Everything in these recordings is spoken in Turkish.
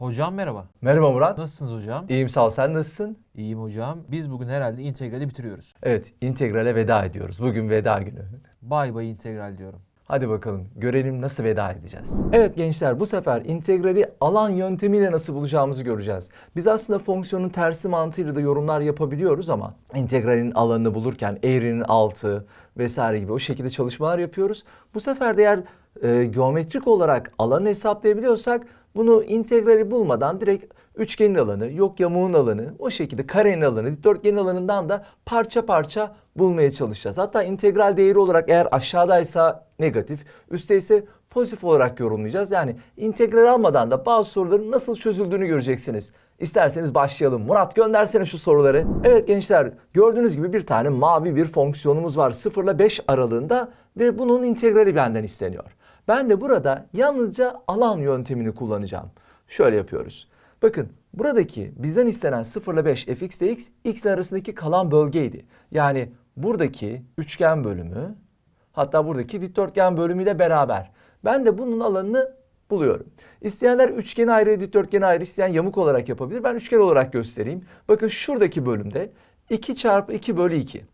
Hocam merhaba. Merhaba Murat. Nasılsınız hocam? İyiyim sağ ol. Sen nasılsın? İyiyim hocam. Biz bugün herhalde integrali bitiriyoruz. Evet, integrale veda ediyoruz. Bugün veda günü. Bay bay integral diyorum. Hadi bakalım görelim nasıl veda edeceğiz. Evet gençler bu sefer integrali alan yöntemiyle nasıl bulacağımızı göreceğiz. Biz aslında fonksiyonun tersi mantığıyla da yorumlar yapabiliyoruz ama integralin alanını bulurken eğrinin altı vesaire gibi o şekilde çalışmalar yapıyoruz. Bu sefer de eğer e, geometrik olarak alanı hesaplayabiliyorsak bunu integrali bulmadan direkt üçgenin alanı, yok yamuğun alanı, o şekilde karenin alanı, dikdörtgenin alanından da parça parça bulmaya çalışacağız. Hatta integral değeri olarak eğer aşağıdaysa negatif, üstte ise pozitif olarak yorumlayacağız. Yani integral almadan da bazı soruların nasıl çözüldüğünü göreceksiniz. İsterseniz başlayalım. Murat göndersene şu soruları. Evet gençler gördüğünüz gibi bir tane mavi bir fonksiyonumuz var 0 ile 5 aralığında ve bunun integrali benden isteniyor. Ben de burada yalnızca alan yöntemini kullanacağım. Şöyle yapıyoruz. Bakın buradaki bizden istenen 0 ile 5 fx dx x ile arasındaki kalan bölgeydi. Yani buradaki üçgen bölümü hatta buradaki dikdörtgen bölümüyle beraber. Ben de bunun alanını buluyorum. İsteyenler üçgeni ayrı, dikdörtgeni ayrı, isteyen yamuk olarak yapabilir. Ben üçgen olarak göstereyim. Bakın şuradaki bölümde 2 çarpı 2 bölü 2.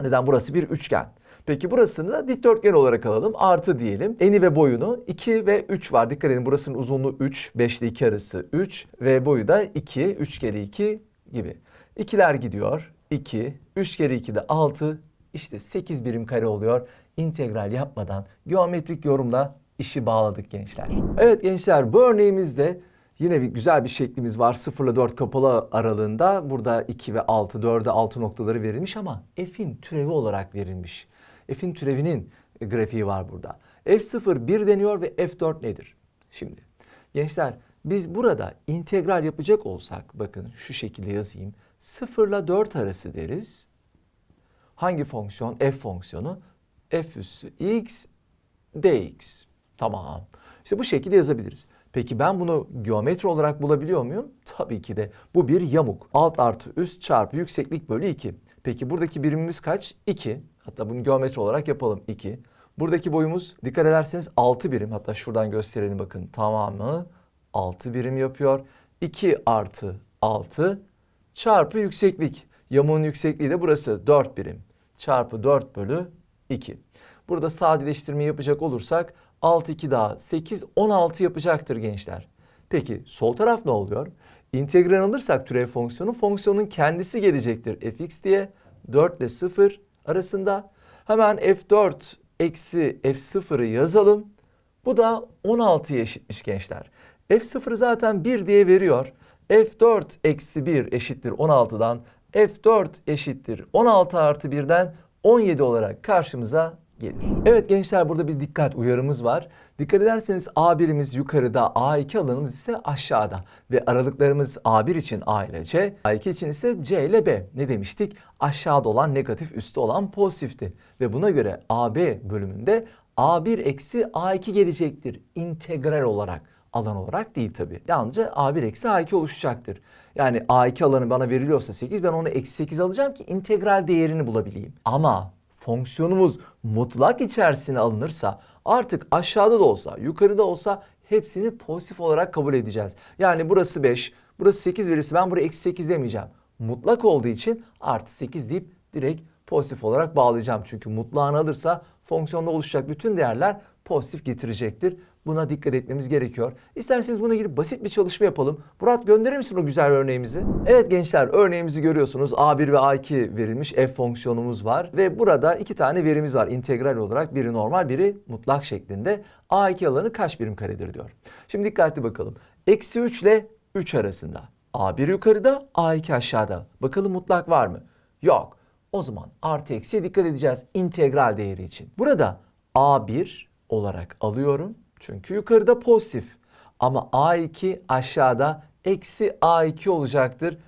Neden? Burası bir üçgen. Peki burasını da dikdörtgen olarak alalım. Artı diyelim. Eni ve boyunu 2 ve 3 var. Dikkat edin burasının uzunluğu 3. 5 ile 2 arası 3. Ve boyu da 2. 3 kere 2 gibi. İkiler gidiyor. 2. 3 kere 2 de 6. İşte 8 birim kare oluyor. İntegral yapmadan geometrik yorumla işi bağladık gençler. Evet gençler bu örneğimizde Yine bir güzel bir şeklimiz var. 0 ile 4 kapalı aralığında. Burada 2 ve 6, 4'e 6 noktaları verilmiş ama f'in türevi olarak verilmiş. F'in türevinin grafiği var burada. F0 1 deniyor ve F4 nedir? Şimdi gençler biz burada integral yapacak olsak bakın şu şekilde yazayım. 0 ile 4 arası deriz. Hangi fonksiyon? F fonksiyonu. F üssü x dx. Tamam. İşte bu şekilde yazabiliriz. Peki ben bunu geometri olarak bulabiliyor muyum? Tabii ki de. Bu bir yamuk. Alt artı üst çarpı yükseklik bölü 2. Peki buradaki birimimiz kaç? 2. Hatta bunu geometri olarak yapalım 2. Buradaki boyumuz dikkat ederseniz 6 birim. Hatta şuradan gösterelim bakın tamamı 6 birim yapıyor. 2 artı 6 çarpı yükseklik. Yamuğun yüksekliği de burası 4 birim. Çarpı 4 bölü 2. Burada sadeleştirme yapacak olursak 6 2 daha 8 16 yapacaktır gençler. Peki sol taraf ne oluyor? İntegral alırsak türev fonksiyonu fonksiyonun kendisi gelecektir fx diye 4 ile 0 arasında. Hemen f4 eksi f0'ı yazalım. Bu da 16'ya eşitmiş gençler. f0'ı zaten 1 diye veriyor. f4 eksi 1 eşittir 16'dan. f4 eşittir 16 artı 1'den 17 olarak karşımıza Evet gençler burada bir dikkat uyarımız var. Dikkat ederseniz A birimiz yukarıda, A2 alanımız ise aşağıda. Ve aralıklarımız A1 için A ile C, A2 için ise C ile B. Ne demiştik? Aşağıda olan negatif, üstte olan pozitifti. Ve buna göre AB bölümünde A1 eksi A2 gelecektir. İntegral olarak alan olarak değil tabi. Yalnızca A1 eksi A2 oluşacaktır. Yani A2 alanı bana veriliyorsa 8 ben onu eksi 8 alacağım ki integral değerini bulabileyim. Ama fonksiyonumuz mutlak içerisine alınırsa artık aşağıda da olsa yukarıda olsa hepsini pozitif olarak kabul edeceğiz. Yani burası 5, burası 8 verirse ben buraya eksi 8 demeyeceğim. Mutlak olduğu için artı 8 deyip direkt pozitif olarak bağlayacağım. Çünkü mutlağını alırsa fonksiyonda oluşacak bütün değerler pozitif getirecektir. Buna dikkat etmemiz gerekiyor. İsterseniz buna girip basit bir çalışma yapalım. Murat gönderir misin o güzel örneğimizi? Evet gençler örneğimizi görüyorsunuz. A1 ve A2 verilmiş f fonksiyonumuz var. Ve burada iki tane verimiz var integral olarak. Biri normal biri mutlak şeklinde. A2 alanı kaç birim karedir diyor. Şimdi dikkatli bakalım. Eksi 3 ile 3 arasında. A1 yukarıda A2 aşağıda. Bakalım mutlak var mı? Yok. O zaman artı eksiye dikkat edeceğiz integral değeri için. Burada A1 olarak alıyorum. Çünkü yukarıda pozitif. Ama A2 aşağıda eksi A2 olacaktır.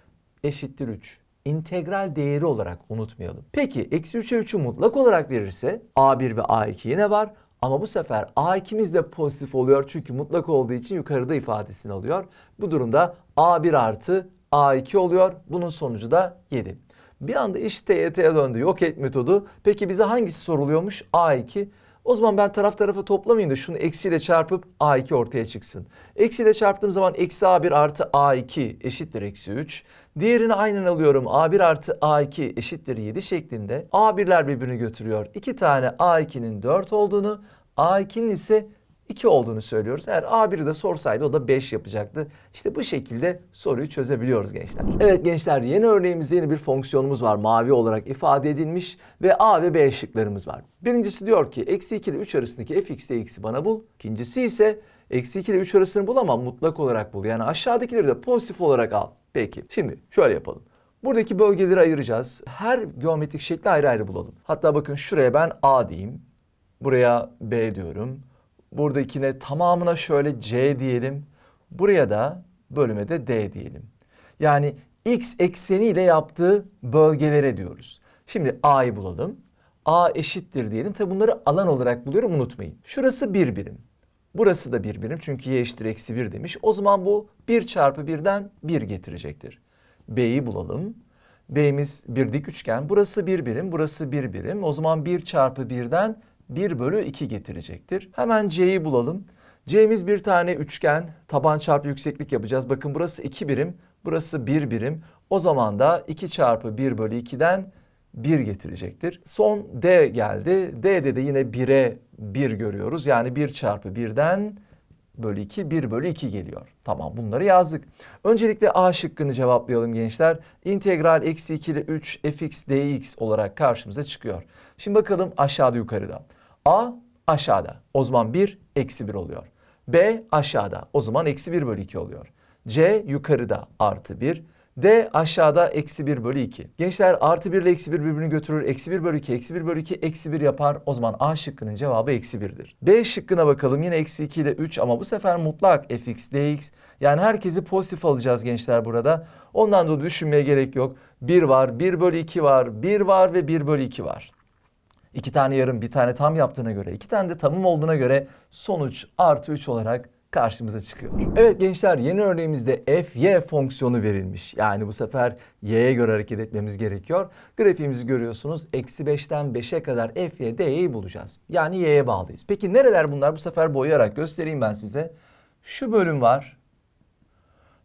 Eşittir 3. İntegral değeri olarak unutmayalım. Peki eksi 3'e 3'ü mutlak olarak verirse A1 ve A2 yine var. Ama bu sefer A2'miz de pozitif oluyor. Çünkü mutlak olduğu için yukarıda ifadesini alıyor. Bu durumda A1 artı A2 oluyor. Bunun sonucu da 7. Bir anda iş TYT'ye döndü. Yok et metodu. Peki bize hangisi soruluyormuş? A2. O zaman ben taraf tarafa toplamayayım da şunu eksiyle çarpıp A2 ortaya çıksın. Eksiyle çarptığım zaman eksi A1 artı A2 eşittir eksi 3. Diğerini aynen alıyorum. A1 artı A2 eşittir 7 şeklinde. A1'ler birbirini götürüyor. İki tane A2'nin 4 olduğunu, A2'nin ise 2 olduğunu söylüyoruz. Eğer A1'i de sorsaydı o da 5 yapacaktı. İşte bu şekilde soruyu çözebiliyoruz gençler. Evet gençler yeni örneğimizde yeni bir fonksiyonumuz var. Mavi olarak ifade edilmiş ve A ve B şıklarımız var. Birincisi diyor ki eksi 2 ile 3 arasındaki fx dx'i bana bul. İkincisi ise eksi 2 ile 3 arasını bul ama mutlak olarak bul. Yani aşağıdakileri de pozitif olarak al. Peki şimdi şöyle yapalım. Buradaki bölgeleri ayıracağız. Her geometrik şekli ayrı ayrı bulalım. Hatta bakın şuraya ben A diyeyim. Buraya B diyorum. Buradakine tamamına şöyle C diyelim. Buraya da bölüme de D diyelim. Yani x ekseniyle yaptığı bölgelere diyoruz. Şimdi A'yı bulalım. A eşittir diyelim. Tabi bunları alan olarak buluyorum unutmayın. Şurası bir birim. Burası da bir birim çünkü y eşittir eksi 1 demiş. O zaman bu 1 çarpı 1'den 1 getirecektir. B'yi bulalım. B'miz bir dik üçgen. Burası bir birim, burası bir birim. O zaman 1 çarpı 1'den 1 bölü 2 getirecektir. Hemen C'yi bulalım. C'miz bir tane üçgen. Taban çarpı yükseklik yapacağız. Bakın burası 2 birim, burası 1 birim. O zaman da 2 çarpı 1 bölü 2'den 1 getirecektir. Son D geldi. D'de de yine 1'e 1 görüyoruz. Yani 1 çarpı 1'den bölü 2, 1 bölü 2 geliyor. Tamam bunları yazdık. Öncelikle A şıkkını cevaplayalım gençler. İntegral eksi 2 ile 3 fx dx olarak karşımıza çıkıyor. Şimdi bakalım aşağıda yukarıda. A aşağıda. O zaman 1 eksi 1 oluyor. B aşağıda. O zaman eksi 1 bölü 2 oluyor. C yukarıda artı 1. D aşağıda eksi 1 bölü 2. Gençler artı 1 ile eksi 1 birbirini götürür. Eksi 1 bölü 2, eksi 1 bölü 2, eksi 1 yapar. O zaman A şıkkının cevabı eksi 1'dir. B şıkkına bakalım. Yine eksi 2 ile 3 ama bu sefer mutlak fx dx. Yani herkesi pozitif alacağız gençler burada. Ondan dolayı düşünmeye gerek yok. 1 var, 1 bölü 2 var, 1 var ve 1 bölü 2 var. İki tane yarım bir tane tam yaptığına göre, iki tane de tamım olduğuna göre sonuç artı 3 olarak karşımıza çıkıyor. Evet gençler yeni örneğimizde fy fonksiyonu verilmiş. Yani bu sefer y'ye göre hareket etmemiz gerekiyor. Grafiğimizi görüyorsunuz. Eksi 5'ten 5'e kadar fy dy'yi bulacağız. Yani y'ye bağlıyız. Peki nereler bunlar? Bu sefer boyayarak göstereyim ben size. Şu bölüm var.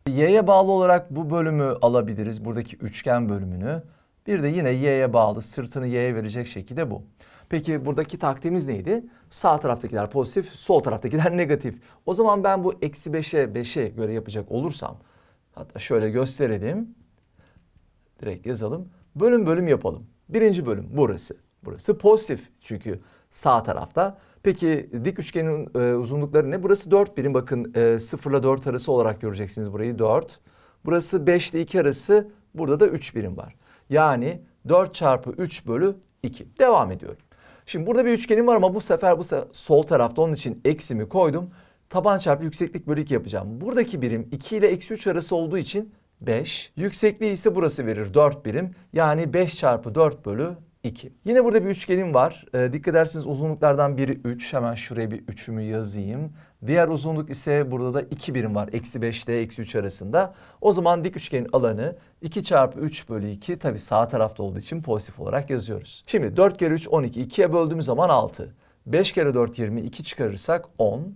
Y'ye bağlı olarak bu bölümü alabiliriz. Buradaki üçgen bölümünü. Bir de yine y'ye bağlı sırtını y'ye verecek şekilde bu. Peki buradaki taktiğimiz neydi? Sağ taraftakiler pozitif, sol taraftakiler negatif. O zaman ben bu eksi 5'e 5'e göre yapacak olursam, hatta şöyle gösterelim. Direkt yazalım. Bölüm bölüm yapalım. Birinci bölüm burası. Burası pozitif çünkü sağ tarafta. Peki dik üçgenin e, uzunlukları ne? Burası 4 birim. Bakın e, 0 ile 4 arası olarak göreceksiniz burayı 4. Burası 5 ile 2 arası. Burada da 3 birim var. Yani 4 çarpı 3 bölü 2. Devam ediyorum. Şimdi burada bir üçgenim var ama bu sefer bu sefer sol tarafta onun için eksimi koydum. Taban çarpı yükseklik bölü 2 yapacağım. Buradaki birim 2 ile eksi 3 arası olduğu için 5. Yüksekliği ise burası verir 4 birim. Yani 5 çarpı 4 bölü 2. Yine burada bir üçgenim var. Ee, dikkat ederseniz uzunluklardan biri 3. Hemen şuraya bir 3'ümü yazayım. Diğer uzunluk ise burada da 2 birim var. Eksi 5 ile eksi 3 arasında. O zaman dik üçgenin alanı 2 çarpı 3 bölü 2. Tabi sağ tarafta olduğu için pozitif olarak yazıyoruz. Şimdi 4 kere 3 12. 2'ye böldüğümüz zaman 6. 5 kere 4 20. 2 çıkarırsak 10.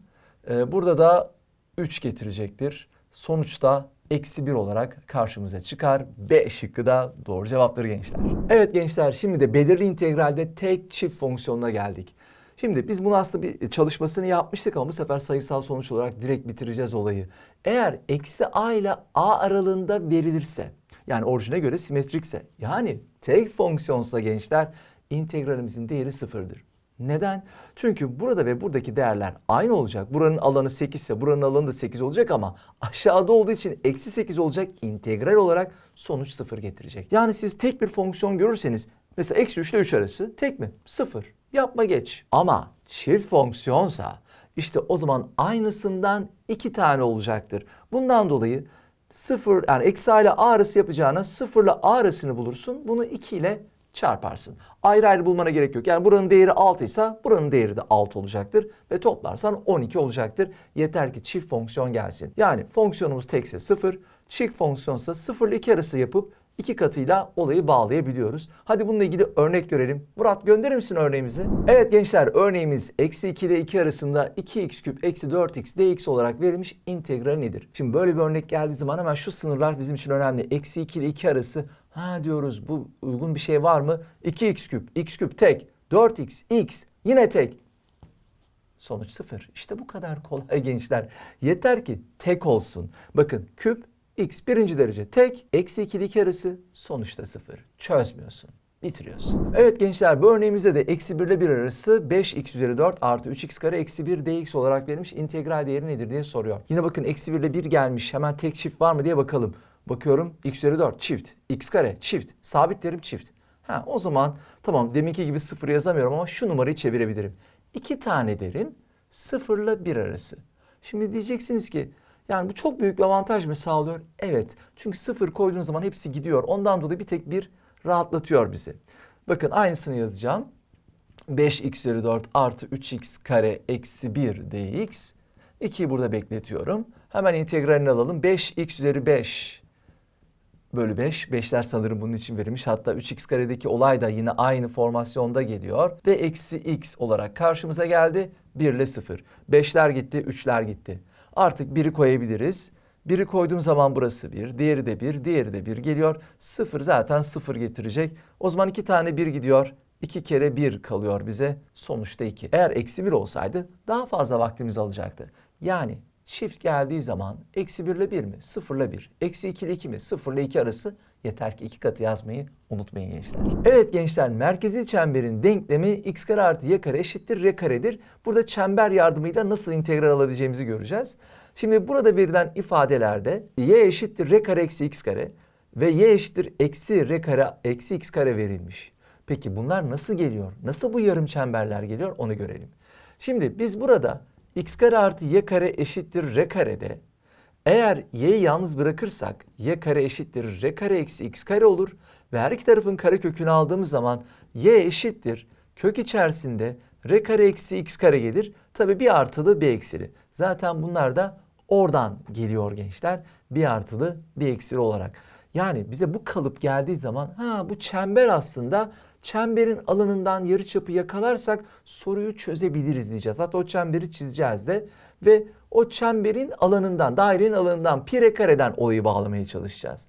Ee, burada da 3 getirecektir. Sonuçta eksi 1 olarak karşımıza çıkar. B şıkkı da doğru cevaptır gençler. Evet gençler şimdi de belirli integralde tek çift fonksiyonuna geldik. Şimdi biz bunu aslında bir çalışmasını yapmıştık ama bu sefer sayısal sonuç olarak direkt bitireceğiz olayı. Eğer eksi a ile a aralığında verilirse yani orijine göre simetrikse yani tek fonksiyonsa gençler integralimizin değeri sıfırdır. Neden? Çünkü burada ve buradaki değerler aynı olacak. Buranın alanı 8 ise buranın alanı da 8 olacak ama aşağıda olduğu için eksi 8 olacak. integral olarak sonuç 0 getirecek. Yani siz tek bir fonksiyon görürseniz mesela eksi 3 ile 3 arası tek mi? 0. Yapma geç. Ama çift fonksiyonsa işte o zaman aynısından iki tane olacaktır. Bundan dolayı 0 yani eksi a ile a arası yapacağına 0 ile a arasını bulursun. Bunu 2 ile çarparsın. Ayrı ayrı bulmana gerek yok. Yani buranın değeri 6 ise buranın değeri de 6 olacaktır. Ve toplarsan 12 olacaktır. Yeter ki çift fonksiyon gelsin. Yani fonksiyonumuz tekse 0, çift fonksiyonsa 0 ile 2 arası yapıp iki katıyla olayı bağlayabiliyoruz. Hadi bununla ilgili örnek görelim. Murat gönderir misin örneğimizi? Evet gençler örneğimiz eksi 2 ile 2 arasında 2x küp eksi 4x dx olarak verilmiş integral nedir? Şimdi böyle bir örnek geldiği zaman hemen şu sınırlar bizim için önemli. Eksi 2 ile 2 arası ha diyoruz bu uygun bir şey var mı? 2x küp, x küp tek, 4x, x yine tek. Sonuç sıfır. İşte bu kadar kolay gençler. Yeter ki tek olsun. Bakın küp x birinci derece tek. Eksi 2 ile 2 arası sonuçta sıfır. Çözmüyorsun. Bitiriyorsun. Evet gençler bu örneğimizde de eksi 1 ile 1 arası 5x üzeri 4 artı 3x kare eksi 1 dx olarak verilmiş integral değeri nedir diye soruyor. Yine bakın eksi 1 ile 1 gelmiş. Hemen tek çift var mı diye bakalım. Bakıyorum x üzeri 4 çift. x kare çift. Sabit terim çift. Ha, o zaman tamam deminki gibi sıfır yazamıyorum ama şu numarayı çevirebilirim. İki tane derim sıfırla bir arası. Şimdi diyeceksiniz ki yani bu çok büyük bir avantaj mı sağlıyor? Evet. Çünkü sıfır koyduğun zaman hepsi gidiyor. Ondan dolayı bir tek bir rahatlatıyor bizi. Bakın aynısını yazacağım. 5x üzeri 4 artı 3x kare eksi 1 dx. 2'yi burada bekletiyorum. Hemen integralini alalım. 5x üzeri 5 bölü 5. 5'ler sanırım bunun için verilmiş. Hatta 3x karedeki olay da yine aynı formasyonda geliyor. Ve eksi x olarak karşımıza geldi. 1 ile 0. 5'ler gitti, 3'ler gitti. Artık 1'i koyabiliriz. 1'i koyduğum zaman burası 1, diğeri de 1, diğeri de 1 geliyor. 0 zaten 0 getirecek. O zaman 2 tane 1 gidiyor. 2 kere 1 kalıyor bize. Sonuçta 2. Eğer eksi 1 olsaydı daha fazla vaktimizi alacaktı. Yani çift geldiği zaman eksi 1 ile 1 mi? 0 ile 1. Eksi 2 ile 2 mi? 0 ile 2 arası. Yeter ki iki katı yazmayı unutmayın gençler. Evet gençler merkezi çemberin denklemi x kare artı y kare eşittir r karedir. Burada çember yardımıyla nasıl integral alabileceğimizi göreceğiz. Şimdi burada verilen ifadelerde y eşittir r kare eksi x kare ve y eşittir eksi r kare eksi x kare verilmiş. Peki bunlar nasıl geliyor? Nasıl bu yarım çemberler geliyor onu görelim. Şimdi biz burada x kare artı y kare eşittir r karede eğer y'yi yalnız bırakırsak y kare eşittir r kare eksi x kare olur ve her iki tarafın kare kökünü aldığımız zaman y eşittir kök içerisinde r kare eksi x kare gelir. Tabi bir artılı bir eksili. Zaten bunlar da oradan geliyor gençler. Bir artılı bir eksili olarak. Yani bize bu kalıp geldiği zaman ha bu çember aslında çemberin alanından yarıçapı yakalarsak soruyu çözebiliriz diyeceğiz. Hatta o çemberi çizeceğiz de ve o çemberin alanından, dairenin alanından pi r kareden olayı bağlamaya çalışacağız.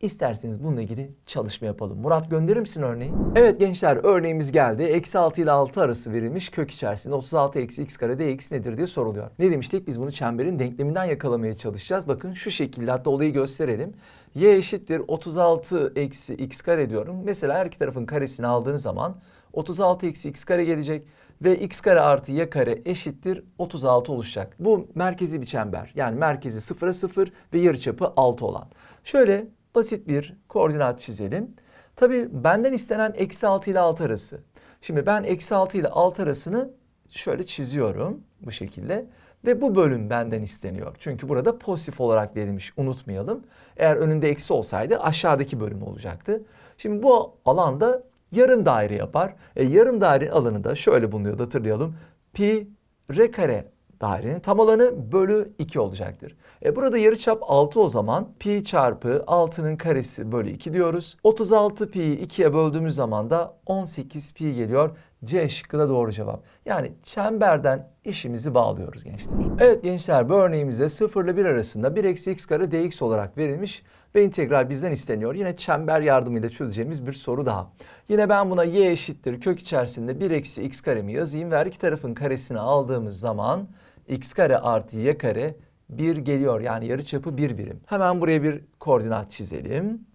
İsterseniz bununla ilgili çalışma yapalım. Murat gönderir misin örneği? Evet gençler örneğimiz geldi. Eksi 6 ile 6 arası verilmiş kök içerisinde 36 eksi x kare dx nedir diye soruluyor. Ne demiştik? Biz bunu çemberin denkleminden yakalamaya çalışacağız. Bakın şu şekilde hatta olayı gösterelim. Y eşittir 36 eksi x kare diyorum. Mesela her iki tarafın karesini aldığınız zaman 36 eksi x kare gelecek ve x kare artı y kare eşittir 36 oluşacak. Bu merkezi bir çember. Yani merkezi 0'a 0 ve yarıçapı 6 olan. Şöyle basit bir koordinat çizelim. Tabii benden istenen eksi 6 ile 6 arası. Şimdi ben eksi 6 ile 6 arasını şöyle çiziyorum bu şekilde. Ve bu bölüm benden isteniyor. Çünkü burada pozitif olarak verilmiş unutmayalım. Eğer önünde eksi olsaydı aşağıdaki bölüm olacaktı. Şimdi bu alanda yarım daire yapar. E, yarım dairenin alanı da şöyle bulunuyordu hatırlayalım. Pi r kare dairenin tam alanı bölü 2 olacaktır. E burada yarıçap 6 o zaman pi çarpı 6'nın karesi bölü 2 diyoruz. 36 pi'yi 2'ye böldüğümüz zaman da 18 pi geliyor. C şıkkı da doğru cevap. Yani çemberden işimizi bağlıyoruz gençler. Evet gençler bu örneğimizde 0 ile 1 arasında 1 eksi x kare dx olarak verilmiş ve integral bizden isteniyor. Yine çember yardımıyla çözeceğimiz bir soru daha. Yine ben buna y eşittir kök içerisinde 1 eksi x karemi yazayım ve her iki tarafın karesini aldığımız zaman x kare artı y kare 1 geliyor. Yani yarıçapı 1 birim. Hemen buraya bir koordinat çizelim.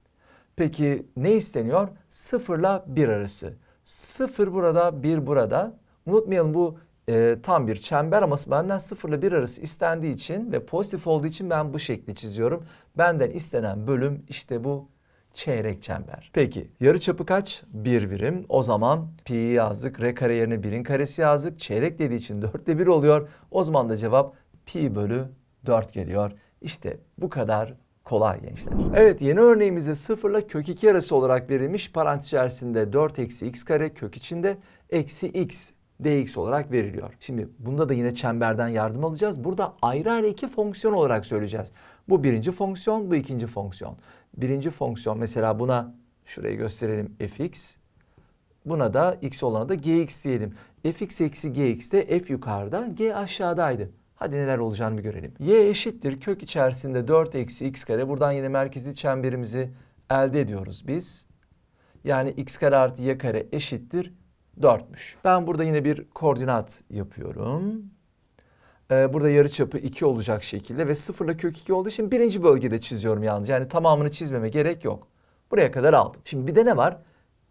Peki ne isteniyor? 0 ile 1 arası. 0 burada, 1 burada. Unutmayalım bu e, tam bir çember ama benden 0 ile 1 arası istendiği için ve pozitif olduğu için ben bu şekli çiziyorum. Benden istenen bölüm işte bu çeyrek çember. Peki yarıçapı kaç? 1 birim. O zaman pi'yi yazdık. R kare yerine 1'in karesi yazdık. Çeyrek dediği için 4'te 1 oluyor. O zaman da cevap pi bölü 4 geliyor. İşte bu kadar kolay gençler. Evet yeni örneğimizde 0 ile kök 2 arası olarak verilmiş parantez içerisinde 4 eksi x kare kök içinde eksi x dx olarak veriliyor. Şimdi bunda da yine çemberden yardım alacağız. Burada ayrı ayrı iki fonksiyon olarak söyleyeceğiz. Bu birinci fonksiyon, bu ikinci fonksiyon. Birinci fonksiyon mesela buna şurayı gösterelim fx. Buna da x olana da gx diyelim. fx eksi gx'te f yukarıda, g aşağıdaydı. Hadi neler olacağını bir görelim. y eşittir kök içerisinde 4 eksi x kare. Buradan yine merkezli çemberimizi elde ediyoruz biz. Yani x kare artı y kare eşittir 4'müş. Ben burada yine bir koordinat yapıyorum. Ee, burada yarıçapı 2 olacak şekilde ve sıfırla kök 2 olduğu için birinci bölgede çiziyorum yalnız. Yani tamamını çizmeme gerek yok. Buraya kadar aldım. Şimdi bir de ne var?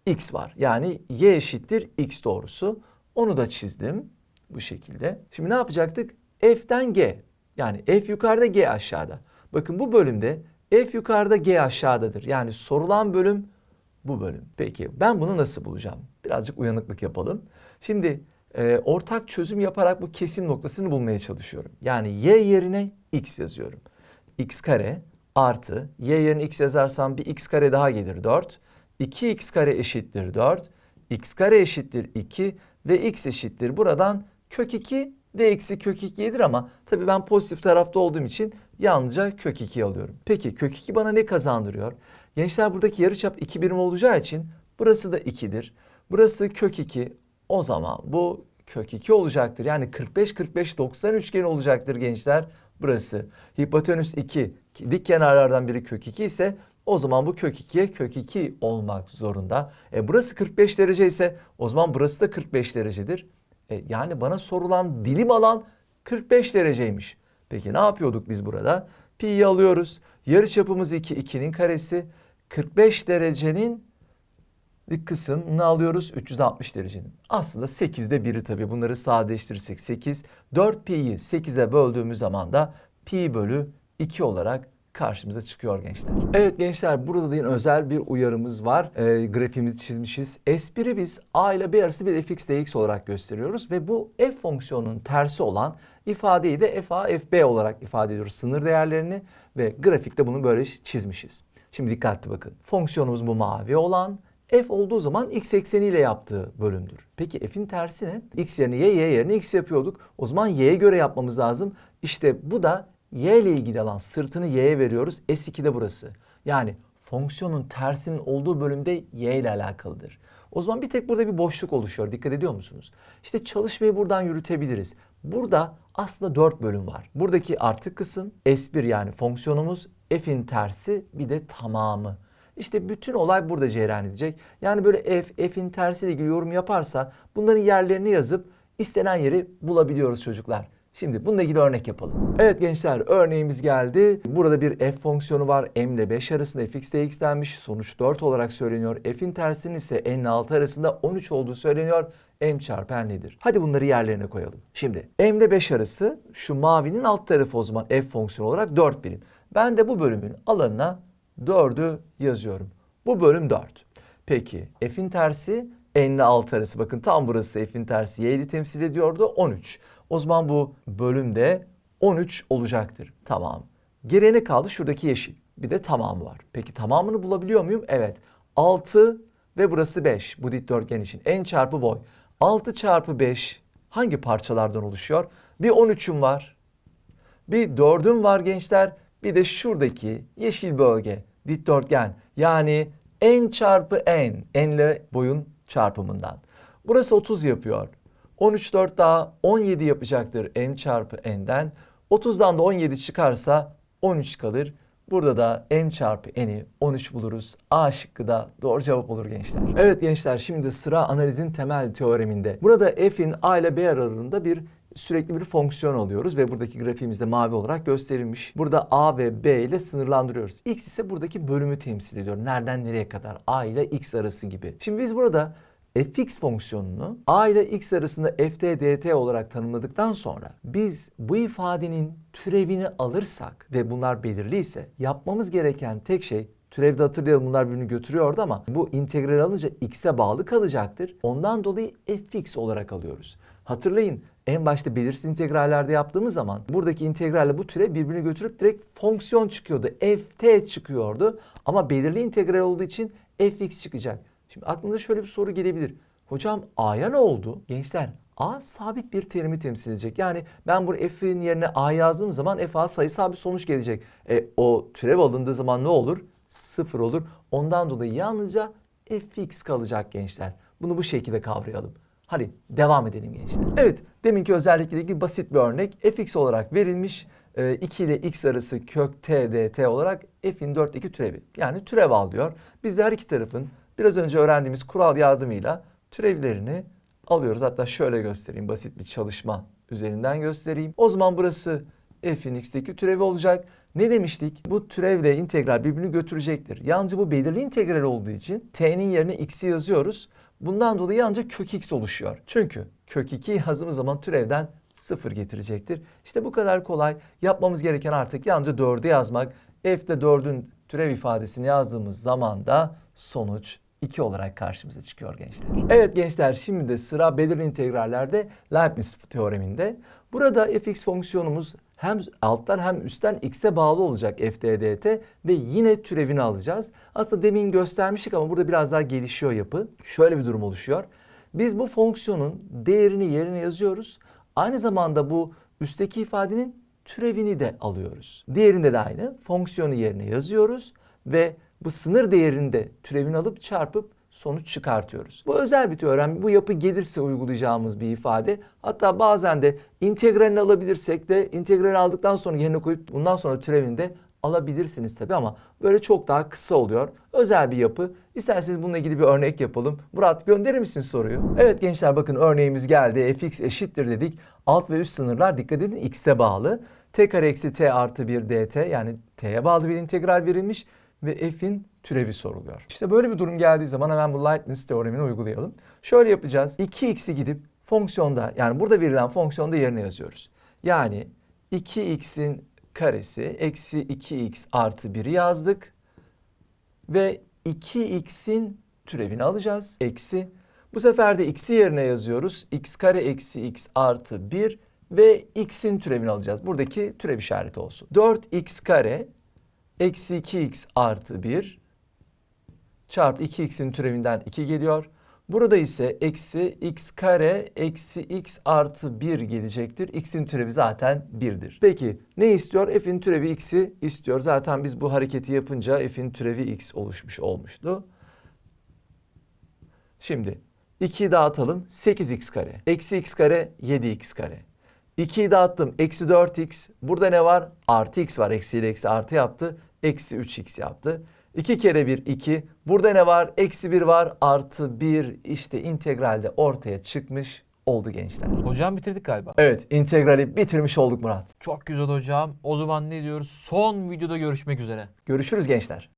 x var. Yani y eşittir x doğrusu. Onu da çizdim bu şekilde. Şimdi ne yapacaktık? F'den g. Yani f yukarıda g aşağıda. Bakın bu bölümde f yukarıda g aşağıdadır. Yani sorulan bölüm bu bölüm. Peki ben bunu nasıl bulacağım? Birazcık uyanıklık yapalım. Şimdi e, ortak çözüm yaparak bu kesim noktasını bulmaya çalışıyorum. Yani y yerine x yazıyorum. x kare artı y yerine x yazarsam bir x kare daha gelir 4. 2x kare eşittir 4. x kare eşittir 2 ve x eşittir buradan kök 2 ve eksi kök 2'yedir ama tabii ben pozitif tarafta olduğum için yalnızca kök 2 alıyorum. Peki kök 2 bana ne kazandırıyor? Gençler buradaki yarıçap 2 birim olacağı için burası da 2'dir. Burası kök 2. O zaman bu kök 2 olacaktır. Yani 45 45 90 üçgen olacaktır gençler burası. Hipotenüs 2 dik kenarlardan biri kök 2 ise o zaman bu kök 2'ye kök 2 olmak zorunda. E burası 45 derece ise o zaman burası da 45 derecedir. E, yani bana sorulan dilim alan 45 dereceymiş. Peki ne yapıyorduk biz burada? Pi'yi alıyoruz. Yarıçapımız 2, 2'nin karesi. 45 derecenin bir kısmını alıyoruz 360 derecenin. Aslında 8'de 1'i tabii bunları sadeleştirirsek 8. 4 pi'yi 8'e böldüğümüz zaman da pi bölü 2 olarak karşımıza çıkıyor gençler. Evet gençler burada da yine özel bir uyarımız var. Ee, grafiğimizi çizmişiz. S1'i biz a ile b arası bir fx dx olarak gösteriyoruz ve bu f fonksiyonunun tersi olan ifadeyi de fa fb olarak ifade ediyoruz sınır değerlerini ve grafikte bunu böyle çizmişiz. Şimdi dikkatli bakın. Fonksiyonumuz bu mavi olan f olduğu zaman x ekseniyle yaptığı bölümdür. Peki f'in tersi ne? x yerine y, y yerine x yapıyorduk. O zaman y'ye göre yapmamız lazım. İşte bu da y ile ilgili alan sırtını y'ye veriyoruz. S2'de burası. Yani fonksiyonun tersinin olduğu bölümde y ile alakalıdır. O zaman bir tek burada bir boşluk oluşuyor. Dikkat ediyor musunuz? İşte çalışmayı buradan yürütebiliriz. Burada aslında 4 bölüm var. Buradaki artık kısım S1 yani fonksiyonumuz f'in tersi bir de tamamı. İşte bütün olay burada cereyan edecek. Yani böyle f, f'in tersiyle ilgili yorum yaparsa bunların yerlerini yazıp istenen yeri bulabiliyoruz çocuklar. Şimdi bununla ilgili örnek yapalım. Evet gençler örneğimiz geldi. Burada bir f fonksiyonu var. m ile 5 arasında fx dx denmiş. Sonuç 4 olarak söyleniyor. f'in tersinin ise n ile 6 arasında 13 olduğu söyleniyor. m çarpı n nedir? Hadi bunları yerlerine koyalım. Şimdi m ile 5 arası şu mavinin alt tarafı o zaman f fonksiyonu olarak 4 birim. Ben de bu bölümün alanına 4'ü yazıyorum. Bu bölüm 4. Peki f'in tersi n ile 6 arası. Bakın tam burası f'in tersi y'yi temsil ediyordu 13. O zaman bu bölümde 13 olacaktır. Tamam. Geriye kaldı? Şuradaki yeşil. Bir de tamamı var. Peki tamamını bulabiliyor muyum? Evet. 6 ve burası 5 bu dikdörtgen için. n çarpı boy. 6 çarpı 5 hangi parçalardan oluşuyor? Bir 13'üm var. Bir 4'üm var gençler. Bir de şuradaki yeşil bölge dikdörtgen. Yani n çarpı n. n ile boyun çarpımından. Burası 30 yapıyor. 13 4 daha 17 yapacaktır n çarpı n'den. 30'dan da 17 çıkarsa 13 kalır. Burada da n çarpı n'i 13 buluruz. A şıkkı da doğru cevap olur gençler. Evet gençler şimdi sıra analizin temel teoreminde. Burada f'in a ile b aralığında bir sürekli bir fonksiyon alıyoruz ve buradaki grafiğimizde mavi olarak gösterilmiş. Burada a ve b ile sınırlandırıyoruz. x ise buradaki bölümü temsil ediyor. Nereden nereye kadar? a ile x arası gibi. Şimdi biz burada fx fonksiyonunu a ile x arasında ft dt olarak tanımladıktan sonra biz bu ifadenin türevini alırsak ve bunlar belirli ise yapmamız gereken tek şey Türevde hatırlayalım bunlar birbirini götürüyordu ama bu integral alınca x'e bağlı kalacaktır. Ondan dolayı fx olarak alıyoruz. Hatırlayın en başta belirsiz integrallerde yaptığımız zaman buradaki integralle bu türev birbirini götürüp direkt fonksiyon çıkıyordu. ft çıkıyordu ama belirli integral olduğu için fx çıkacak. Şimdi aklınıza şöyle bir soru gelebilir. Hocam A'ya ne oldu? Gençler A sabit bir terimi temsil edecek. Yani ben bu F'in yerine A yazdığım zaman F A sayısal bir sonuç gelecek. E, o türev alındığı zaman ne olur? Sıfır olur. Ondan dolayı yalnızca fx kalacak gençler. Bunu bu şekilde kavrayalım. Hadi devam edelim gençler. Evet deminki özellikle ilgili basit bir örnek fx olarak verilmiş. E, 2 ile x arası kök t dt olarak f'in 4'teki türevi. Yani türev al diyor. Biz de her iki tarafın biraz önce öğrendiğimiz kural yardımıyla türevlerini alıyoruz. Hatta şöyle göstereyim basit bir çalışma üzerinden göstereyim. O zaman burası f'in x'teki türevi olacak. Ne demiştik? Bu türevle integral birbirini götürecektir. Yalnızca bu belirli integral olduğu için t'nin yerine x'i yazıyoruz. Bundan dolayı yalnızca kök x oluşuyor. Çünkü kök 2 yazdığımız zaman türevden 0 getirecektir. İşte bu kadar kolay. Yapmamız gereken artık yalnızca 4'ü yazmak. F'de 4'ün türev ifadesini yazdığımız zaman da sonuç 2 olarak karşımıza çıkıyor gençler. Evet gençler şimdi de sıra belirli integrallerde Leibniz teoreminde. Burada fx fonksiyonumuz hem alttan hem üstten x'e bağlı olacak f d dt ve yine türevini alacağız. Aslında demin göstermiştik ama burada biraz daha gelişiyor yapı. Şöyle bir durum oluşuyor. Biz bu fonksiyonun değerini yerine yazıyoruz. Aynı zamanda bu üstteki ifadenin türevini de alıyoruz. Diğerinde de aynı. Fonksiyonu yerine yazıyoruz ve bu sınır değerinde türevini alıp çarpıp sonuç çıkartıyoruz. Bu özel bir teorem. Bu yapı gelirse uygulayacağımız bir ifade. Hatta bazen de integralini alabilirsek de integralini aldıktan sonra yerine koyup bundan sonra türevini de alabilirsiniz tabii ama böyle çok daha kısa oluyor. Özel bir yapı. İsterseniz bununla ilgili bir örnek yapalım. Murat gönderir misin soruyu? Evet gençler bakın örneğimiz geldi. fx eşittir dedik. Alt ve üst sınırlar dikkat edin x'e bağlı. t kare eksi t artı 1 dt yani t'ye bağlı bir integral verilmiş ve f'in türevi soruluyor. İşte böyle bir durum geldiği zaman hemen bu Leibniz teoremini uygulayalım. Şöyle yapacağız. 2x'i gidip fonksiyonda yani burada verilen fonksiyonda yerine yazıyoruz. Yani 2x'in karesi eksi 2x artı 1'i yazdık. Ve 2x'in türevini alacağız. Eksi. Bu sefer de x'i yerine yazıyoruz. x kare eksi x artı 1 ve x'in türevini alacağız. Buradaki türev işareti olsun. 4x kare eksi 2x artı 1 çarpı 2x'in türevinden 2 geliyor. Burada ise eksi x kare eksi x artı 1 gelecektir. x'in türevi zaten 1'dir. Peki ne istiyor? f'in türevi x'i istiyor. Zaten biz bu hareketi yapınca f'in türevi x oluşmuş olmuştu. Şimdi 2'yi dağıtalım. 8x kare. Eksi x kare 7x kare. 2'yi dağıttım. Eksi 4x. Burada ne var? Artı x var. Eksi ile eksi artı yaptı. Eksi 3x yaptı. 2 kere 1 2. Burada ne var? Eksi 1 var. Artı 1 işte integralde ortaya çıkmış oldu gençler. Hocam bitirdik galiba. Evet integrali bitirmiş olduk Murat. Çok güzel hocam. O zaman ne diyoruz? Son videoda görüşmek üzere. Görüşürüz gençler.